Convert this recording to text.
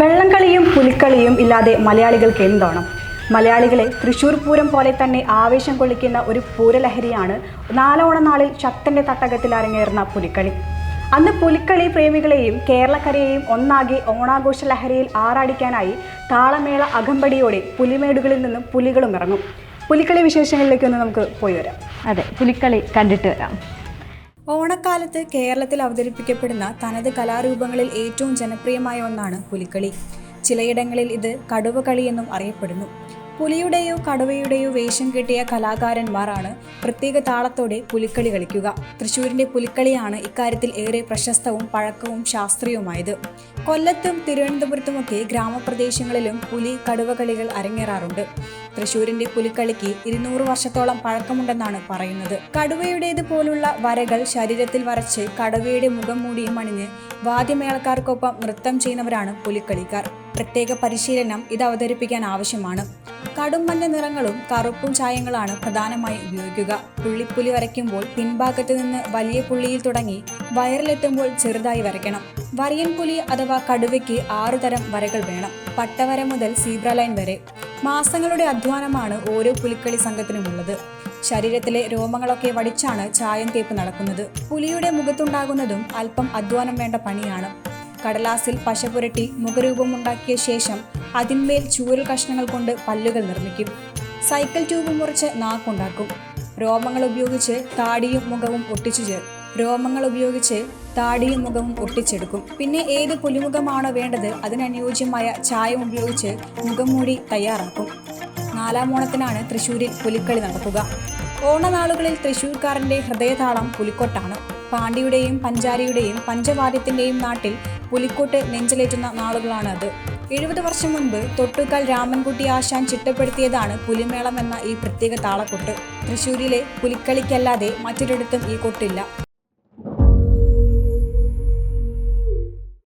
വെള്ളംകളിയും പുലിക്കളിയും ഇല്ലാതെ മലയാളികൾക്ക് എന്തോണം? മലയാളികളെ തൃശ്ശൂർ പൂരം പോലെ തന്നെ ആവേശം കൊള്ളിക്കുന്ന ഒരു പൂരലഹരിയാണ് നാലോണ നാളിൽ ശക്തന്റെ തട്ടകത്തിൽ അരങ്ങേറുന്ന പുലിക്കളി. അന്ന് പുലിക്കളി പ്രേമികളെയും കേരളക്കരയെയും ഒന്നാകെ ഓണാഘോഷ ലഹരിയിൽ ആറാടിക്കാനായി താളമേള അകമ്പടിയോടെ പുലിമേടുകളിൽ നിന്നും പുലികളും ഇറങ്ങും. പുലിക്കളി വിശേഷങ്ങളിലേക്കൊന്ന് നമുക്ക് പോയി വരാം. അതെ പുലിക്കളി കണ്ടിട്ട് വരാം. ഓണക്കാലത്ത് കേരളത്തിൽ അവതരിപ്പിക്കപ്പെടുന്ന തനത് കലാരൂപങ്ങളിൽ ഏറ്റവും ജനപ്രിയമായ ഒന്നാണ് പുലിക്കളി. ചിലയിടങ്ങളിൽ ഇത് കടുവകളി എന്നും അറിയപ്പെടുന്നു. പുലിയുടെയോ കടുവയുടെയോ വേഷം കെട്ടിയ കലാകാരന്മാരാണ് പ്രത്യേക താളത്തോടെ പുലിക്കളി കളിക്കുക. തൃശൂരിന്റെ പുലിക്കളിയാണ് ഇക്കാര്യത്തിൽ ഏറെ പ്രശസ്തവും പഴക്കവും ശാസ്ത്രീയവുമായത്. കൊല്ലത്തും തിരുവനന്തപുരത്തുമൊക്കെ ഗ്രാമപ്രദേശങ്ങളിലും പുലി കടുവകളികൾ അരങ്ങേറാറുണ്ട്. തൃശൂരിന്റെ പുലിക്കളിക്ക് ഇരുന്നൂറ് വർഷത്തോളം പഴക്കമുണ്ടെന്നാണ് പറയുന്നത്. കടുവയുടേത് പോലുള്ള വരകൾ ശരീരത്തിൽ വരച്ച് കടുവയുടെ മുഖം മൂടിയും അണിഞ്ഞ് വാദ്യമേളക്കാർക്കൊപ്പം നൃത്തം ചെയ്യുന്നവരാണ് പുലിക്കളിക്കാർ. പ്രത്യേക പരിശീലനം ഇത് അവതരിപ്പിക്കാൻ ആവശ്യമാണ്. കടും മഞ്ഞ നിറങ്ങളും കറുപ്പും ചായങ്ങളാണ് പ്രധാനമായി ഉപയോഗിക്കുക. പുള്ളിപ്പുലി വരയ്ക്കുമ്പോൾ പിൻഭാഗത്ത് നിന്ന് വലിയ പുള്ളിയിൽ തുടങ്ങി വയറിലെത്തുമ്പോൾ ചെറുതായി വരയ്ക്കണം. വരിയൻ പുലി അഥവാ കടുവയ്ക്ക് ആറു തരം വരകൾ വേണം. പട്ടവര മുതൽ സീബ്ര ലൈൻ വരെ. മാസങ്ങളുടെ അധ്വാനമാണ് ഓരോ പുലിക്കളി സംഘത്തിനുമുള്ളത്. ശരീരത്തിലെ രോമങ്ങളൊക്കെ വടിച്ചാണ് ചായം തേപ്പ് നടക്കുന്നത്. പുലിയുടെ മുഖത്തുണ്ടാകുന്നതും അല്പം അധ്വാനം വേണ്ട പണിയാണ്. കടലാസിൽ പശ പുരട്ടി മുഖരൂപമുണ്ടാക്കിയ ശേഷം അതിന്മേൽ ചൂരൽ കഷ്ണങ്ങൾ കൊണ്ട് പല്ലുകൾ നിർമ്മിക്കും. സൈക്കിൾ ട്യൂബ് മുറിച്ച് നാക്കുണ്ടാക്കും. രോമങ്ങൾ ഉപയോഗിച്ച് താടിയും മുഖവും ഒട്ടിച്ചു ചേർ രോമങ്ങൾ ഉപയോഗിച്ച് താടിയും മുഖവും ഒട്ടിച്ചെടുക്കും. പിന്നെ ഏത് പുലിമുഖമാണോ വേണ്ടത് അതിനനുയോജ്യമായ ചായം ഉപയോഗിച്ച് മുഖം മൂടി തയ്യാറാക്കും. നാലാം ഓണത്തിനാണ് തൃശ്ശൂരിൽ പുലിക്കളി നടക്കുക. ഓണനാളുകളിൽ തൃശ്ശൂർക്കാരന്റെ ഹൃദയതാളം പുലിക്കൊട്ടാണ്. പാണ്ഡ്യയുടെയും പഞ്ചാരിയുടെയും പഞ്ചവാദ്യത്തിന്റെയും നാട്ടിൽ പുലിക്കോട്ട് നെഞ്ചിലേറ്റുന്ന നാളുകളാണത്. എഴുപത് വർഷം മുൻപ് തൊട്ടുകാൽ രാമൻകുട്ടി ആശാൻ ചിട്ടപ്പെടുത്തിയതാണ് പുലിമേളം എന്ന ഈ പ്രത്യേക താളക്കൊട്ട്. തൃശ്ശൂരിലെ പുലിക്കളിക്കല്ലാതെ മറ്റൊരിടത്തും ഈ കൊട്ടില്ല.